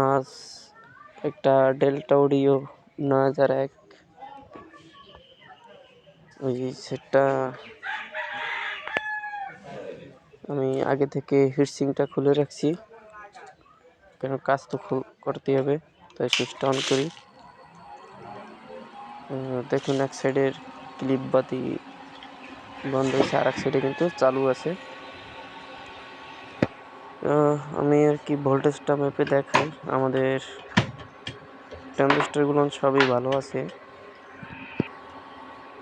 আজ একটা delta audio নয় হাজার এক ওই সেটটা আমি আগে থেকে হিটসিংটা খুলে রাখছি। কেন কাজ তো করতে হবে, তাই সুইচটা অন করি। দেখুন এক সাইডের ক্লিপ বাতি বন্ধ হয়েছে, আর এক সাইডে কিন্তু চালু আছে। আমি আর কি ভোল্টেজটা মেপে দেখাই। আমাদের ট্রানজিস্টারগুলো সবই ভালো আছে।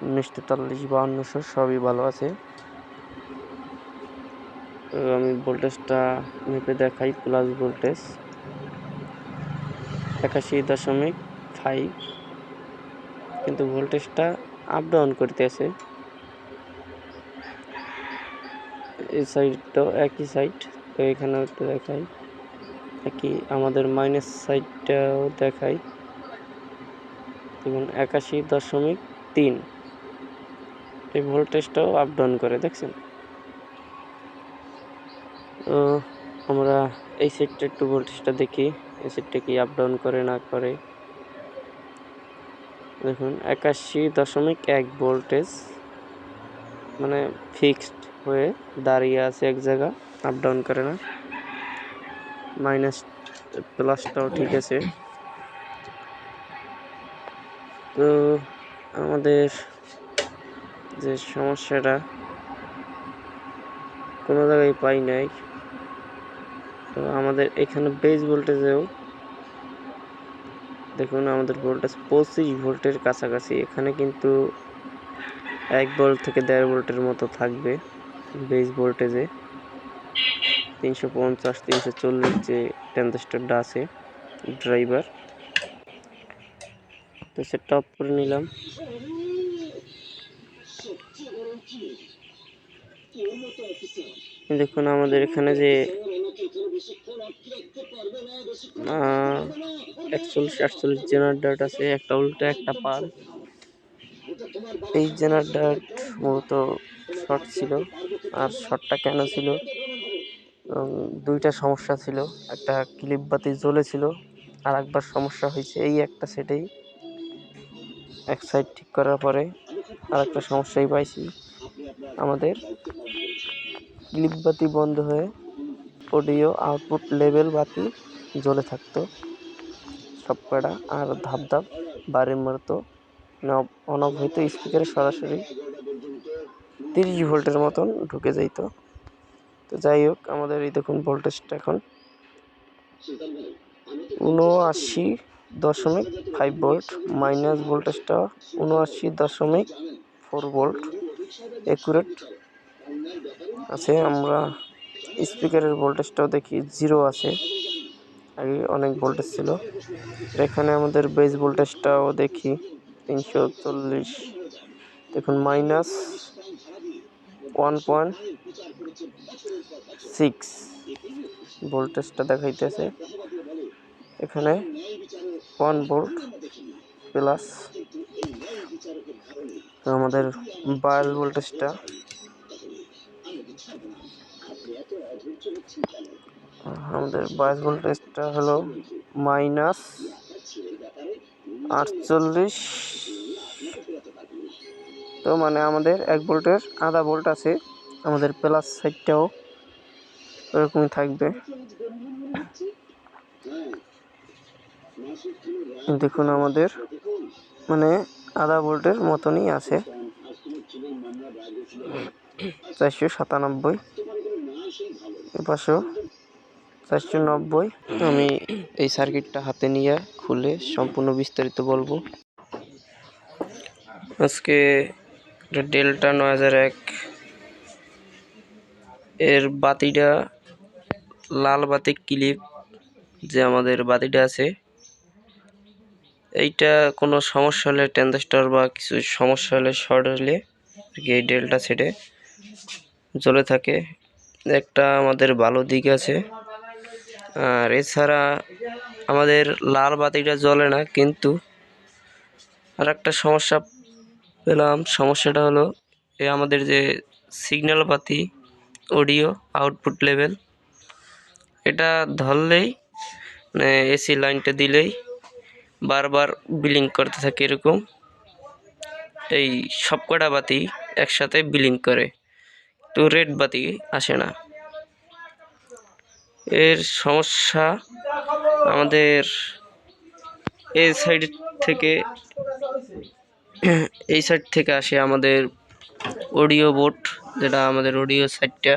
উনিশ তেতাল্লিশ, বাউন্নশো সবই ভালো আছে। তো আমি ভোল্টেজটা মেপে দেখাই প্লাস ভোল্টেজ একাশি দশমিক ফাইভ কিন্তু ভোল্টেজটা আপ ডাউন করতেছে এই সাইডটাও একই সাইড তো এখানেও একটু দেখাই। একই আমাদের মাইনাস সাইডটাও দেখাই। দেখুন একাশি দশমিক তিন। এই ভোল্টেজটাও আপ ডাউন করে, দেখছেন? তো আমরা এই সাইডটা একটু ভোল্টেজটা দেখি। এই সাইডটা কি আপ ডাউন করে, না করে? দেখুন, একাশি দশমিক এক ভোল্টেজ মানে ফিক্সড হয়ে দাঁড়িয়ে আছে এক জায়গা। আপ ডাউন করে না। মাইনাস প্লাসটাও ঠিক আছে। তো আমাদের যে সমস্যাটা, কোনো জায়গায় পাই নাই। তো আমাদের এখানে বেস ভোল্টেজেও দেখুন আমাদের ভোল্টেজ পঁচিশ ভোল্টের কাছাকাছি। এখানে কিন্তু এক ভোল্ট থেকে দেড় ভোল্টের মতো থাকবে বেস ভোল্টেজে তিনশো পঞ্চাশ, তিনশো চল্লিশ যে ট্রানজিস্টারটা আছে ড্রাইভার তো সে টপ করে নিলাম। দেখুন আমাদের এখানে যে একচল্লিশ, আটচল্লিশ জেনারেটার আছে, একটা উল্টো, একটা পাল। এই জেনারেটার মূলত শর্ট ছিল, আর শর্টটা কেন ছিল? দুইটা সমস্যা ছিল। একটা ক্লিপ বাতি জ্বলেছিল আর একবার সমস্যা হয়েছে এই একটা সেটেই। এক সাইড ঠিক করার পরে আর একটা সমস্যাই পাইছি। আমাদের ক্লিপ বাতি বন্ধ হয়ে অডিও আউটপুট লেভেল বাতি জ্বলে থাকতো। সব কটা আর ধাপ ধাপ বাড়ির মারতো। অন অফ হইতো স্পিকারে সরাসরি তিরিশ ভোল্টের মতন ঢুকে যাইত। তো যাই হোক, আমাদের এই দেখুন ভোল্টেজটা এখন উনআশি দশমিক ফাইভ ভোল্ট মাইনাস ভোল্টেজটা উনআশি দশমিক ফোর ভোল্ট একুরেট আছে। আমরা স্পিকারের ভোল্টেজটাও দেখি জিরো আছে। আগে অনেক ভোল্টেজ ছিল। এখানে আমাদের বেস ভোল্টেজটাও দেখি, তিনশো চল্লিশ। দেখুন মাইনাস ওয়ান পয়েন্ট সিক্স। ভোল্টেজটা দেখাইতেছে। এখানে ওয়ান ভোল্ট প্লাস আমাদের বায়াল ভোল্টেজটা। আমাদের বায়াস ভোল্টেজটা হলো মাইনাস আটচল্লিশ তো মানে আমাদের এক ভোল্টের আধা ভোল্ট আছে। আমাদের প্লাস সাইডটাও ওরকমই থাকবে। দেখুন আমাদের মানে আধা ভোল্টের মতনই আছে। চারশো সাতানব্বই। এপাশেও চারশো নব্বই। আমি এই সার্কিটটা হাতে নিয়ে খুলে সম্পূর্ণ বিস্তারিত বলব। আজকে এটা ডেল্টা নয় হাজার এক। এর বাতিটা লাল বাতি ক্লিপ যে আমাদের বাতিটা আছে। এইটা কোনো সমস্যা হলে ট্রানজিস্টর বা কিছু সমস্যা হলে শর্ট হলে এই ডেল্টা সেটে জ্বলে থাকে। একটা আমাদের ভালো দিক আছে। আর এছাড়া আমাদের লাল বাতিটা জ্বলে না, কিন্তু আর একটা সমস্যা পেলাম। সমস্যাটা হলো এ আমাদের যে সিগন্যাল বাতি অডিও আউটপুট লেভেল এটা ধরলেই মানে এসি লাইনটা দিলেই বারবার বিলিং করতে থাকে এরকম। এই সবকটা বাতি একসাথে বিলিং করে, তো রেড বাতি আসে না। এর সমস্যা আমাদের এই সাইড থেকে এই সাইড থেকে আসে আমাদের অডিও বোর্ড যেটা আমাদের অডিও সাইডটা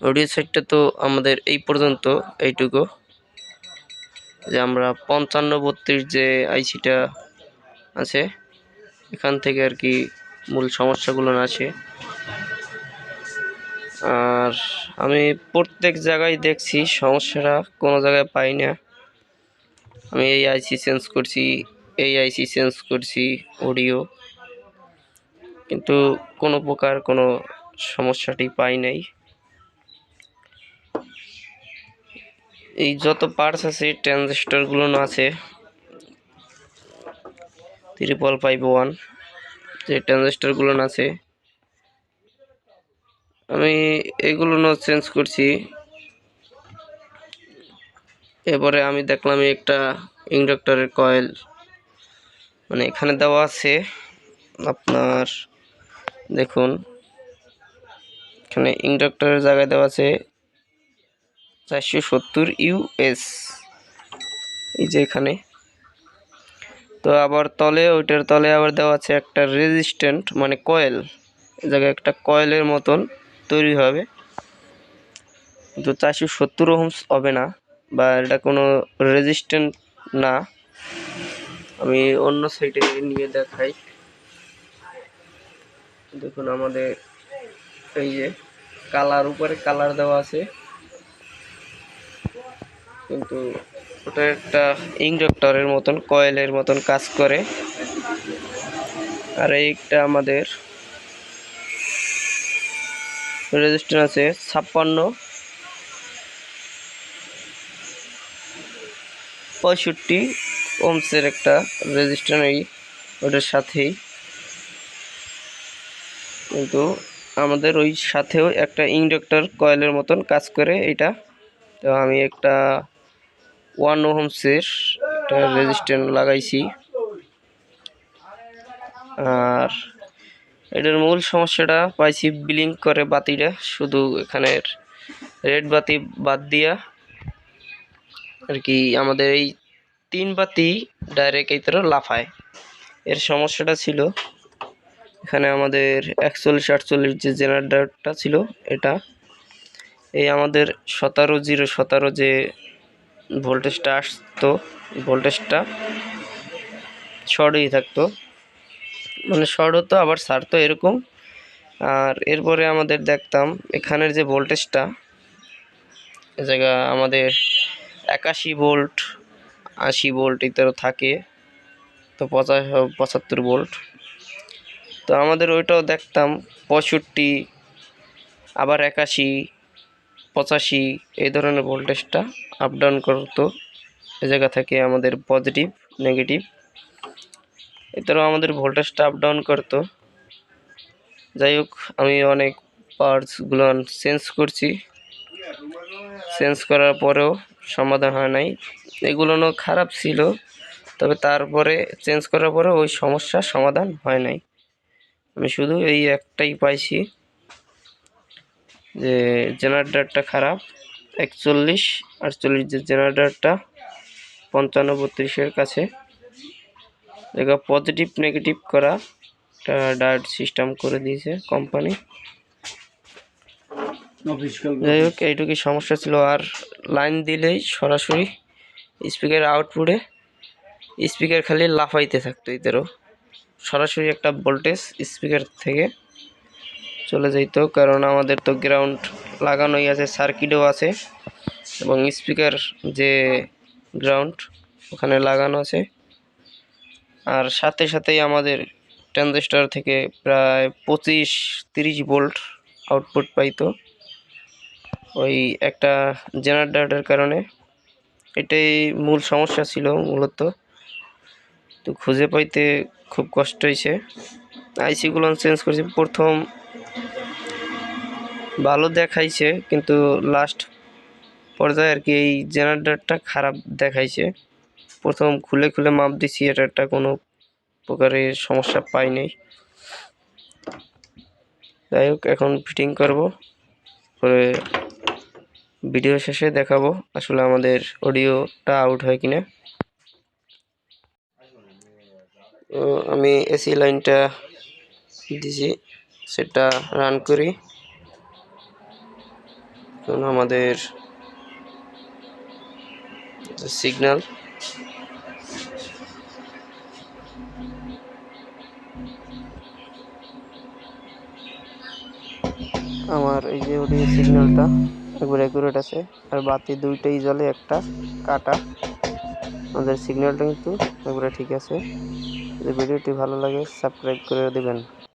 অডিও সাইডটা তো আমাদের এই পর্যন্ত এইটুকু। যে আমরা পঞ্চান্ন বত্রিশ যে আইসিটা আছে, এখান থেকে আর কি মূল সমস্যাগুলো আসে আর আমি প্রত্যেক জায়গায় দেখছি, সমস্যাটা কোনো জায়গায় পাই না। আমি এই আইসি চেঞ্জ করছি এই আইসি চেঞ্জ করছি অডিও কিন্তু কোনো প্রকার কোনো সমস্যাটি পাই নাই। এই যত পার্টস আছে ট্রানজিস্টরগুলো আছে ত্রিপল ফাইভ ওয়ান যে ট্রানজিস্টরগুলো আছে, আমি এগুলো চেঞ্জ করছি। এরপরে আমি দেখলাম একটা ইন্ডাক্টরের কয়েল মানে এখানে দেওয়া আছে আপনার, দেখুন, এখানে ইন্ডাক্টরের জায়গায় দেওয়া আছে চারশো সত্তর ইউএস, এই যে এখানে। তো আবার তলে, ওইটার তলে আবার দেওয়া আছে একটা রেজিস্ট্যান্ট মানে কয়েল এই জায়গায় একটা কয়েলের মতন তৈরি হবে। কিন্তু চারশো সত্তর ওহমস হবে না, বা এটা কোনো রেজিস্ট্যান্ট না। আমি অন্য সাইডে নিয়ে দেখাই। দেখুন আমাদের এই যে কালার উপরে কালার দেওয়া আছে। কিন্তু ওটা একটা ইন্ডাক্টরের মতন কয়েলের মতন কাজ করে। আর এইটা আমাদের রেজিস্টার আছে ছাপ্পান্ন। পঁয়ষট্টি। ওমসের একটা রেজিস্টার এই ওটার সাথেই। কিন্তু আমাদের ওই সাথেও একটা ইন্ডাক্টর কয়েলের মতন কাজ করে এটা। তো আমি একটা ওয়ান ওহমসের একটা রেজিস্ট্যান্ট লাগাইছি। আর এটার মূল সমস্যাটা পাইছি ব্লিঙ্ক করে বাতিটা, শুধু এখানের রেড বাতি বাদ দিয়া। আর কি আমাদের এই তিন বাতি ডাইরেক্ট এই তর লাফায়। এর সমস্যাটা ছিল, এখানে আমাদের একচল্লিশ আটচল্লিশ যে জেনারেটারটা ছিল, এটা। এই আমাদের সতেরো জিরো সতেরো যে ভোল্টেজটা আসতো, ভোল্টেজটা শর্টই থাকতো। মানে শর্ট হতো, আবার সারতো এরকম। আর এরপরে আমাদের দেখতাম, এখানের যে ভোল্টেজটা জায়গা আমাদের একাশি ভোল্ট আশি ভোল্ট ইত্যাদি থাকে, তো পঁচা, পঁচাত্তর ভোল্ট তো আমাদের ওইটাও দেখতাম, পঁয়ষট্টি, আবার একাশি, পঁচাশি, এই ধরনের ভোল্টেজটা আপ ডাউন করতো। এ জায়গা থেকে আমাদের পজিটিভ নেগেটিভ এছাড়াও আমাদের ভোল্টেজটা আপ ডাউন করতো। যাই হোক, আমি অনেক পার্টসগুলো চেঞ্জ করছি। চেঞ্জ করার পরেও সমাধান হয় নাই। এগুলো খারাপ ছিল। তবে তারপরে চেঞ্জ করার পরে ওই সমস্যার সমাধান হয় নাই। আমি শুধু এই একটাই পাইছি যে জেনারেটারটা খারাপ। একচল্লিশ আটচল্লিশ যে জেনারেটারটা পঞ্চান্ন বত্রিশের কাছে। জায়গা পজিটিভ নেগেটিভ করা একটা ডায়েট সিস্টেম করে দিয়েছে কোম্পানি যাই হোক এইটুকুই সমস্যা ছিল। আর লাইন দিলেই সরাসরি স্পিকার আউটপুটে স্পিকার খালি লাফাইতে থাকতো এদেরও সরাসরি একটা ভোল্টেজ স্পিকার থেকে চলে যাইতো, কারণ আমাদের তো গ্রাউন্ড লাগানোই আছে সার্কিটও আছে, এবং স্পিকার যে গ্রাউন্ড ওখানে লাগানো আছে। আর সাথে সাথেই আমাদের ট্রানজিস্টার থেকে প্রায় পঁচিশ তিরিশ ভোল্ট আউটপুট পাইতো। ওই একটা জেনারেটারের কারণে এটাই মূল সমস্যা ছিল মূলত। তো খুঁজে পাইতে খুব কষ্ট হয়েছে আইসিগুলো চেঞ্জ করেছি। প্রথম ভালো দেখাইছে, কিন্তু লাস্ট পর্যায়ে আর কি এই জেনারেটরটা খারাপ দেখাইছে। প্রথম খুলে খুলে মাপ দিছি এটারটা কোনো প্রকারের সমস্যা পাই নাই। যাই হোক, এখন ফিটিং করব। করে ভিডিও শেষে দেখাবো আসলে আমাদের অডিওটা আউট হয় কিনা। আমি এসি লাইনটা দিছি, সেটা রান করি। কারণ আমাদের সিগন্যাল আমার এই যে ওটি সিগন্যালটা একবার অ্যাকুরেট আছে। আর বাতি দুইটাই জলে একটা কাটা। আমাদের সিগন্যালটা কিন্তু একবারে ঠিক আছে। যদি ভিডিওটি ভালো লাগে সাবস্ক্রাইব করে দেবেন।